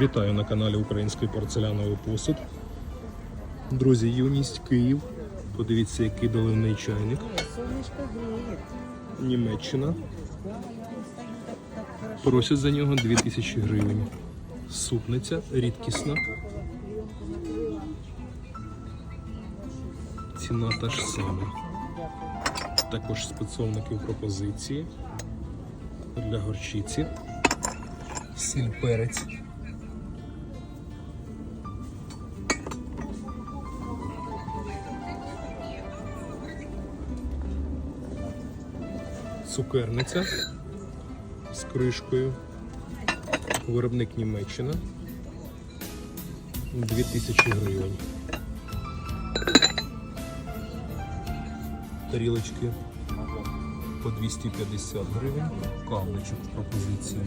Вітаю на каналі Український порцеляновий посуд. Друзі, юність Київ. Подивіться, який доливний чайник. Німеччина. Просять за нього 2000 гривень. Супниця рідкісна. Ціна та ж сама. Також спецовники в пропозиції для горчиці. Сіль перець. Цукерниця з кришкою. Виробник Німеччина. 2000 гривень. Тарілочки по 250 гривень. Кавничок пропозиції.